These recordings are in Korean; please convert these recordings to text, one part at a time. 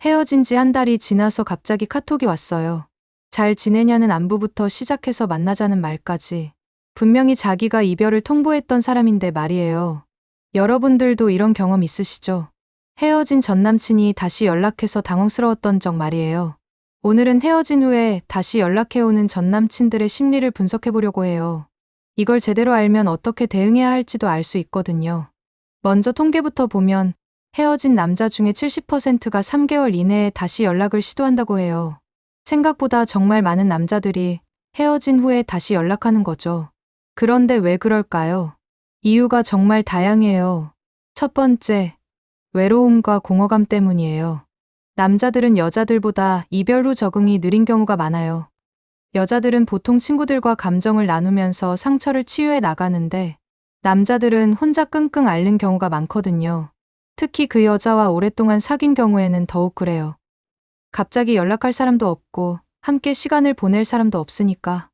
헤어진 지 한 달이 지나서 갑자기 카톡이 왔어요. 잘 지내냐는 안부부터 시작해서 만나자는 말까지. 분명히 자기가 이별을 통보했던 사람인데 말이에요. 여러분들도 이런 경험 있으시죠? 헤어진 전 남친이 다시 연락해서 당황스러웠던 적 말이에요. 오늘은 헤어진 후에 다시 연락해오는 전 남친들의 심리를 분석해보려고 해요. 이걸 제대로 알면 어떻게 대응해야 할지도 알 수 있거든요. 먼저 통계부터 보면 헤어진 남자 중에 70%가 3개월 이내에 다시 연락을 시도한다고 해요. 생각보다 정말 많은 남자들이 헤어진 후에 다시 연락하는 거죠. 그런데 왜 그럴까요? 이유가 정말 다양해요. 첫 번째, 외로움과 공허감 때문이에요. 남자들은 여자들보다 이별 후 적응이 느린 경우가 많아요. 여자들은 보통 친구들과 감정을 나누면서 상처를 치유해 나가는데 남자들은 혼자 끙끙 앓는 경우가 많거든요. 특히 그 여자와 오랫동안 사귄 경우에는 더욱 그래요. 갑자기 연락할 사람도 없고 함께 시간을 보낼 사람도 없으니까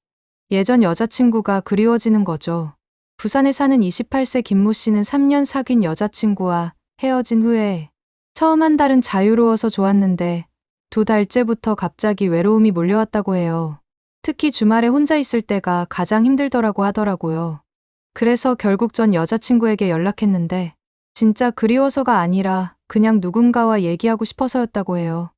예전 여자친구가 그리워지는 거죠. 부산에 사는 28세 김모 씨는 3년 사귄 여자친구와 헤어진 후에 처음 한 달은 자유로워서 좋았는데 두 달째부터 갑자기 외로움이 몰려왔다고 해요. 특히 주말에 혼자 있을 때가 가장 힘들더라고 하더라고요. 그래서 결국 전 여자친구에게 연락했는데 진짜 그리워서가 아니라 그냥 누군가와 얘기하고 싶어서였다고 해요.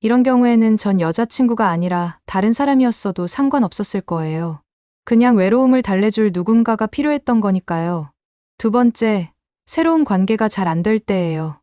이런 경우에는 전 여자친구가 아니라 다른 사람이었어도 상관없었을 거예요. 그냥 외로움을 달래줄 누군가가 필요했던 거니까요. 두 번째, 새로운 관계가 잘 안 될 때예요.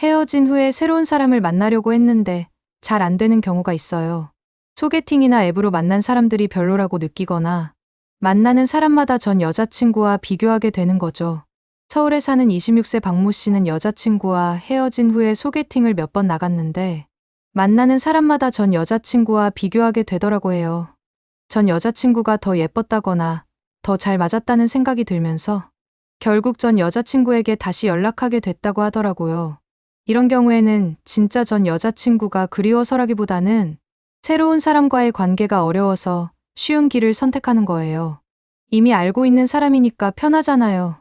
헤어진 후에 새로운 사람을 만나려고 했는데 잘 안 되는 경우가 있어요. 소개팅이나 앱으로 만난 사람들이 별로라고 느끼거나 만나는 사람마다 전 여자친구와 비교하게 되는 거죠. 서울에 사는 26세 박모 씨는 여자친구와 헤어진 후에 소개팅을 몇 번 나갔는데 만나는 사람마다 전 여자친구와 비교하게 되더라고 해요. 전 여자친구가 더 예뻤다거나 더 잘 맞았다는 생각이 들면서 결국 전 여자친구에게 다시 연락하게 됐다고 하더라고요. 이런 경우에는 진짜 전 여자친구가 그리워서라기보다는 새로운 사람과의 관계가 어려워서 쉬운 길을 선택하는 거예요. 이미 알고 있는 사람이니까 편하잖아요.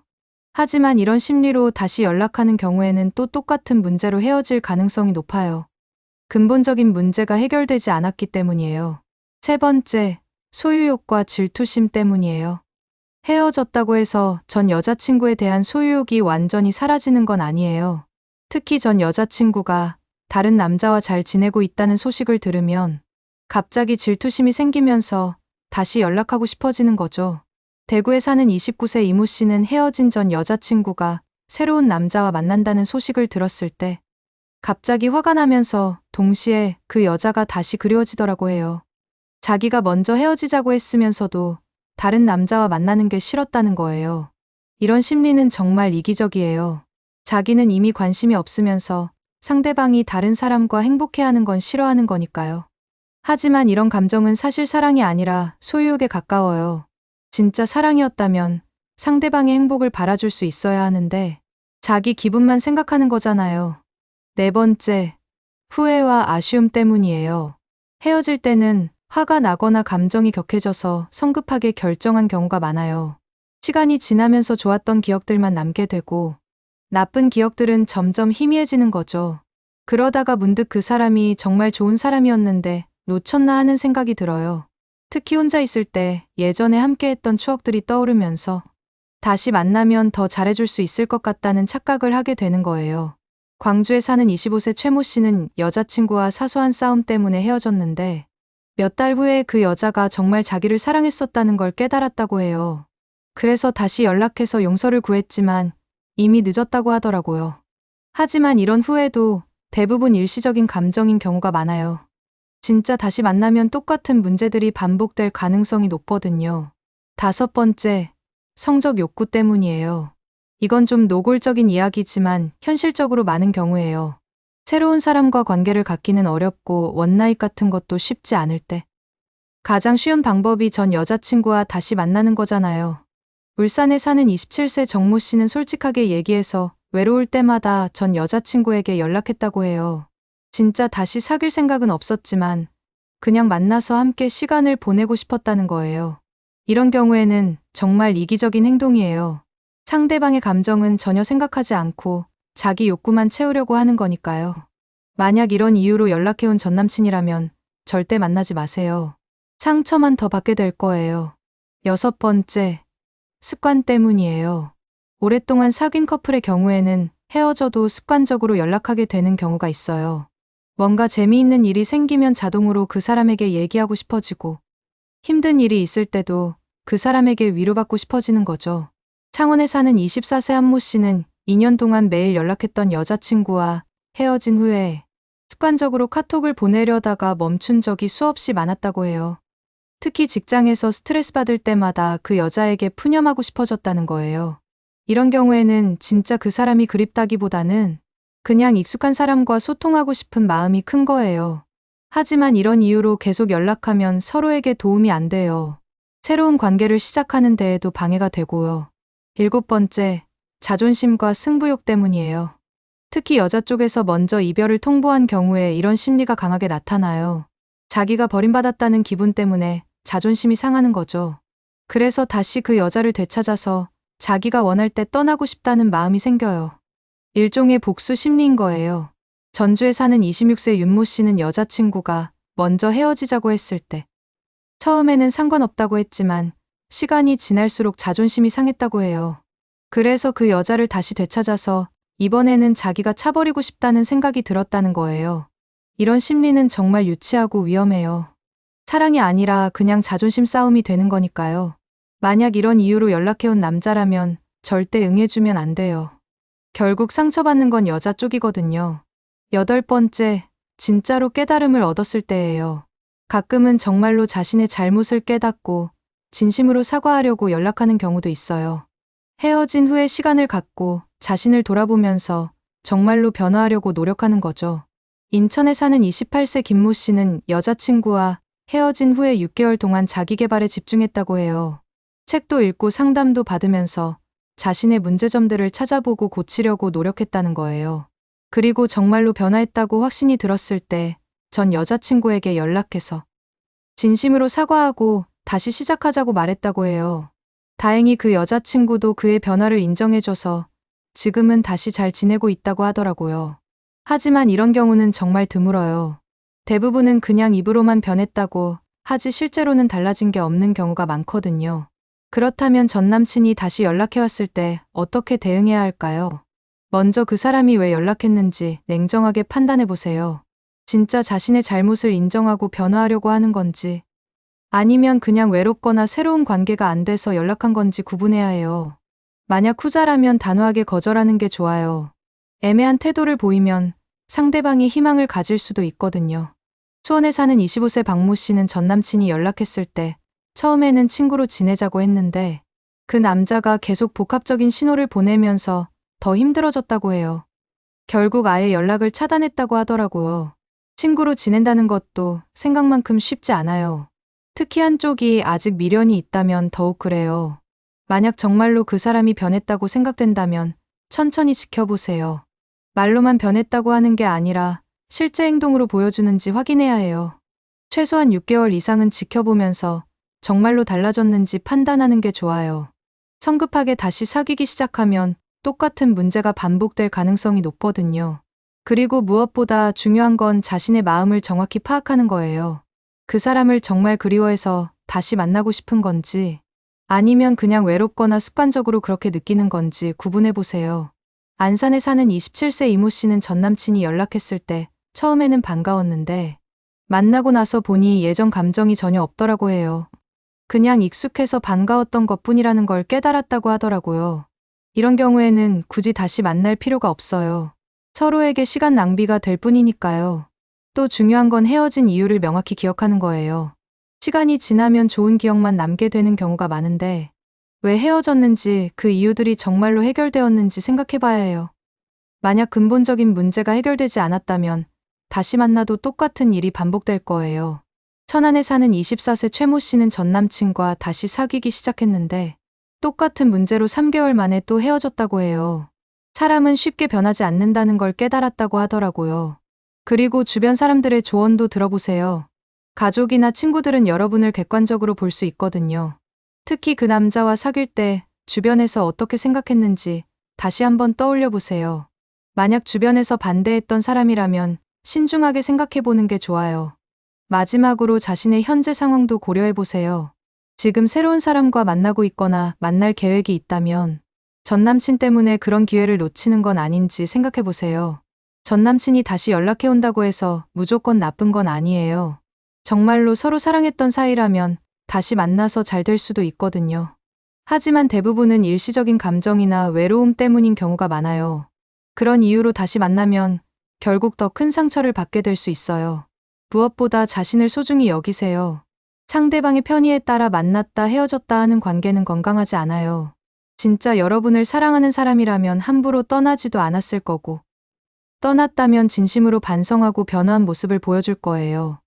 하지만 이런 심리로 다시 연락하는 경우에는 또 똑같은 문제로 헤어질 가능성이 높아요. 근본적인 문제가 해결되지 않았기 때문이에요. 세 번째, 소유욕과 질투심 때문이에요. 헤어졌다고 해서 전 여자친구에 대한 소유욕이 완전히 사라지는 건 아니에요. 특히 전 여자친구가 다른 남자와 잘 지내고 있다는 소식을 들으면 갑자기 질투심이 생기면서 다시 연락하고 싶어지는 거죠. 대구에 사는 29세 이모 씨는 헤어진 전 여자친구가 새로운 남자와 만난다는 소식을 들었을 때 갑자기 화가 나면서 동시에 그 여자가 다시 그리워지더라고 해요. 자기가 먼저 헤어지자고 했으면서도 다른 남자와 만나는 게 싫었다는 거예요. 이런 심리는 정말 이기적이에요. 자기는 이미 관심이 없으면서 상대방이 다른 사람과 행복해하는 건 싫어하는 거니까요. 하지만 이런 감정은 사실 사랑이 아니라 소유욕에 가까워요. 진짜 사랑이었다면 상대방의 행복을 바라줄 수 있어야 하는데 자기 기분만 생각하는 거잖아요. 네 번째, 후회와 아쉬움 때문이에요. 헤어질 때는 화가 나거나 감정이 격해져서 성급하게 결정한 경우가 많아요. 시간이 지나면서 좋았던 기억들만 남게 되고 나쁜 기억들은 점점 희미해지는 거죠. 그러다가 문득 그 사람이 정말 좋은 사람이었는데 놓쳤나 하는 생각이 들어요. 특히 혼자 있을 때 예전에 함께 했던 추억들이 떠오르면서 다시 만나면 더 잘해줄 수 있을 것 같다는 착각을 하게 되는 거예요. 광주에 사는 25세 최모 씨는 여자친구와 사소한 싸움 때문에 헤어졌는데 몇 달 후에 그 여자가 정말 자기를 사랑했었다는 걸 깨달았다고 해요. 그래서 다시 연락해서 용서를 구했지만 이미 늦었다고 하더라고요. 하지만 이런 후회도 대부분 일시적인 감정인 경우가 많아요. 진짜 다시 만나면 똑같은 문제들이 반복될 가능성이 높거든요. 다섯 번째, 성적 욕구 때문이에요. 이건 좀 노골적인 이야기지만 현실적으로 많은 경우예요. 새로운 사람과 관계를 갖기는 어렵고 원나잇 같은 것도 쉽지 않을 때. 가장 쉬운 방법이 전 여자친구와 다시 만나는 거잖아요. 울산에 사는 27세 정모 씨는 솔직하게 얘기해서 외로울 때마다 전 여자친구에게 연락했다고 해요. 진짜 다시 사귈 생각은 없었지만 그냥 만나서 함께 시간을 보내고 싶었다는 거예요. 이런 경우에는 정말 이기적인 행동이에요. 상대방의 감정은 전혀 생각하지 않고 자기 욕구만 채우려고 하는 거니까요. 만약 이런 이유로 연락해온 전 남친이라면 절대 만나지 마세요. 상처만 더 받게 될 거예요. 여섯 번째, 습관 때문이에요. 오랫동안 사귄 커플의 경우에는 헤어져도 습관적으로 연락하게 되는 경우가 있어요. 뭔가 재미있는 일이 생기면 자동으로 그 사람에게 얘기하고 싶어지고, 힘든 일이 있을 때도 그 사람에게 위로받고 싶어지는 거죠. 창원에 사는 24세 한모 씨는 2년 동안 매일 연락했던 여자친구와 헤어진 후에 습관적으로 카톡을 보내려다가 멈춘 적이 수없이 많았다고 해요. 특히 직장에서 스트레스 받을 때마다 그 여자에게 푸념하고 싶어졌다는 거예요. 이런 경우에는 진짜 그 사람이 그립다기보다는 그냥 익숙한 사람과 소통하고 싶은 마음이 큰 거예요. 하지만 이런 이유로 계속 연락하면 서로에게 도움이 안 돼요. 새로운 관계를 시작하는 데에도 방해가 되고요. 일곱 번째, 자존심과 승부욕 때문이에요. 특히 여자 쪽에서 먼저 이별을 통보한 경우에 이런 심리가 강하게 나타나요. 자기가 버림받았다는 기분 때문에 자존심이 상하는 거죠. 그래서 다시 그 여자를 되찾아서 자기가 원할 때 떠나고 싶다는 마음이 생겨요. 일종의 복수 심리인 거예요. 전주에 사는 26세 윤모 씨는 여자친구가 먼저 헤어지자고 했을 때 처음에는 상관없다고 했지만 시간이 지날수록 자존심이 상했다고 해요. 그래서 그 여자를 다시 되찾아서 이번에는 자기가 차버리고 싶다는 생각이 들었다는 거예요. 이런 심리는 정말 유치하고 위험해요. 사랑이 아니라 그냥 자존심 싸움이 되는 거니까요. 만약 이런 이유로 연락해온 남자라면 절대 응해주면 안 돼요. 결국 상처받는 건 여자 쪽이거든요. 여덟 번째, 진짜로 깨달음을 얻었을 때예요. 가끔은 정말로 자신의 잘못을 깨닫고 진심으로 사과하려고 연락하는 경우도 있어요. 헤어진 후에 시간을 갖고 자신을 돌아보면서 정말로 변화하려고 노력하는 거죠. 인천에 사는 28세 김모 씨는 여자친구와 헤어진 후에 6개월 동안 자기 개발에 집중했다고 해요. 책도 읽고 상담도 받으면서 자신의 문제점들을 찾아보고 고치려고 노력했다는 거예요. 그리고 정말로 변화했다고 확신이 들었을 때 전 여자친구에게 연락해서 진심으로 사과하고 다시 시작하자고 말했다고 해요. 다행히 그 여자친구도 그의 변화를 인정해줘서 지금은 다시 잘 지내고 있다고 하더라고요. 하지만 이런 경우는 정말 드물어요. 대부분은 그냥 입으로만 변했다고 하지 실제로는 달라진 게 없는 경우가 많거든요. 그렇다면 전 남친이 다시 연락해왔을 때 어떻게 대응해야 할까요? 먼저 그 사람이 왜 연락했는지 냉정하게 판단해 보세요. 진짜 자신의 잘못을 인정하고 변화하려고 하는 건지, 아니면 그냥 외롭거나 새로운 관계가 안 돼서 연락한 건지 구분해야 해요. 만약 후자라면 단호하게 거절하는 게 좋아요. 애매한 태도를 보이면 상대방이 희망을 가질 수도 있거든요. 수원에 사는 25세 박모 씨는 전 남친이 연락했을 때 처음에는 친구로 지내자고 했는데 그 남자가 계속 복합적인 신호를 보내면서 더 힘들어졌다고 해요. 결국 아예 연락을 차단했다고 하더라고요. 친구로 지낸다는 것도 생각만큼 쉽지 않아요. 특히 한쪽이 아직 미련이 있다면 더욱 그래요. 만약 정말로 그 사람이 변했다고 생각된다면 천천히 지켜보세요. 말로만 변했다고 하는 게 아니라 실제 행동으로 보여주는지 확인해야 해요. 최소한 6개월 이상은 지켜보면서 정말로 달라졌는지 판단하는 게 좋아요. 성급하게 다시 사귀기 시작하면 똑같은 문제가 반복될 가능성이 높거든요. 그리고 무엇보다 중요한 건 자신의 마음을 정확히 파악하는 거예요. 그 사람을 정말 그리워해서 다시 만나고 싶은 건지 아니면 그냥 외롭거나 습관적으로 그렇게 느끼는 건지 구분해 보세요. 안산에 사는 27세 이모 씨는 전 남친이 연락했을 때 처음에는 반가웠는데 만나고 나서 보니 예전 감정이 전혀 없더라고 해요. 그냥 익숙해서 반가웠던 것 뿐이라는 걸 깨달았다고 하더라고요. 이런 경우에는 굳이 다시 만날 필요가 없어요. 서로에게 시간 낭비가 될 뿐이니까요. 또 중요한 건 헤어진 이유를 명확히 기억하는 거예요. 시간이 지나면 좋은 기억만 남게 되는 경우가 많은데 왜 헤어졌는지 그 이유들이 정말로 해결되었는지 생각해 봐야 해요. 만약 근본적인 문제가 해결되지 않았다면 다시 만나도 똑같은 일이 반복될 거예요. 천안에 사는 24세 최모 씨는 전 남친과 다시 사귀기 시작했는데 똑같은 문제로 3개월 만에 또 헤어졌다고 해요. 사람은 쉽게 변하지 않는다는 걸 깨달았다고 하더라고요. 그리고 주변 사람들의 조언도 들어보세요. 가족이나 친구들은 여러분을 객관적으로 볼 수 있거든요. 특히 그 남자와 사귈 때 주변에서 어떻게 생각했는지 다시 한번 떠올려 보세요. 만약 주변에서 반대했던 사람이라면 신중하게 생각해 보는 게 좋아요. 마지막으로 자신의 현재 상황도 고려해 보세요. 지금 새로운 사람과 만나고 있거나 만날 계획이 있다면 전 남친 때문에 그런 기회를 놓치는 건 아닌지 생각해 보세요. 전 남친이 다시 연락해 온다고 해서 무조건 나쁜 건 아니에요. 정말로 서로 사랑했던 사이라면 다시 만나서 잘 될 수도 있거든요. 하지만 대부분은 일시적인 감정이나 외로움 때문인 경우가 많아요. 그런 이유로 다시 만나면 결국 더 큰 상처를 받게 될 수 있어요. 무엇보다 자신을 소중히 여기세요. 상대방의 편의에 따라 만났다 헤어졌다 하는 관계는 건강하지 않아요. 진짜 여러분을 사랑하는 사람이라면 함부로 떠나지도 않았을 거고, 떠났다면 진심으로 반성하고 변화한 모습을 보여줄 거예요.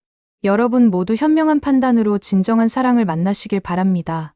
여러분 모두 현명한 판단으로 진정한 사랑을 만나시길 바랍니다.